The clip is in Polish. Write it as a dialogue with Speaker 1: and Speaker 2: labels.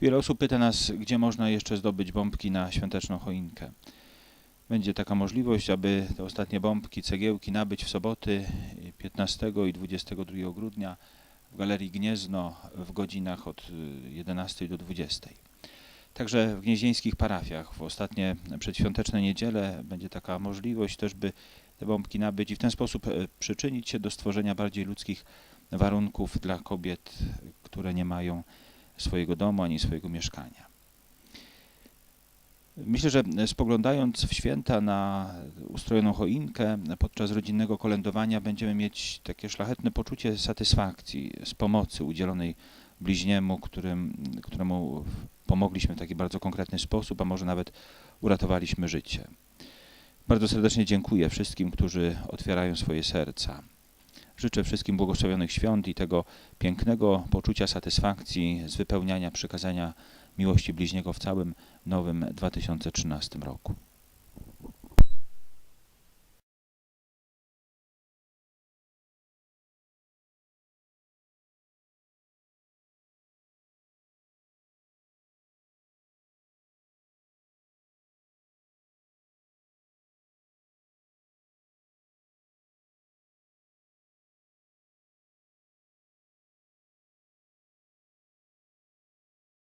Speaker 1: Wiele osób pyta nas, gdzie można jeszcze zdobyć bombki na świąteczną choinkę. Będzie taka możliwość, aby te ostatnie bombki, cegiełki nabyć w soboty 15 i 22 grudnia w Galerii Gniezno w godzinach od y, 11 do 20. Także w gnieźnieńskich parafiach w ostatnie przedświąteczne niedziele będzie taka możliwość też, by te bombki nabyć i w ten sposób e, przyczynić się do stworzenia bardziej ludzkich warunków dla kobiet, które nie mają swojego domu ani swojego mieszkania. Myślę, że spoglądając w święta na ustrojoną choinkę, podczas rodzinnego kolędowania będziemy mieć takie szlachetne poczucie satysfakcji z pomocy udzielonej bliźniemu, którym, któremu pomogliśmy w taki bardzo konkretny sposób, a może nawet uratowaliśmy życie. Bardzo serdecznie dziękuję wszystkim, którzy otwierają swoje serca. Życzę wszystkim błogosławionych świąt i tego pięknego poczucia satysfakcji z wypełniania przykazania miłości bliźniego w całym nowym 2013 roku.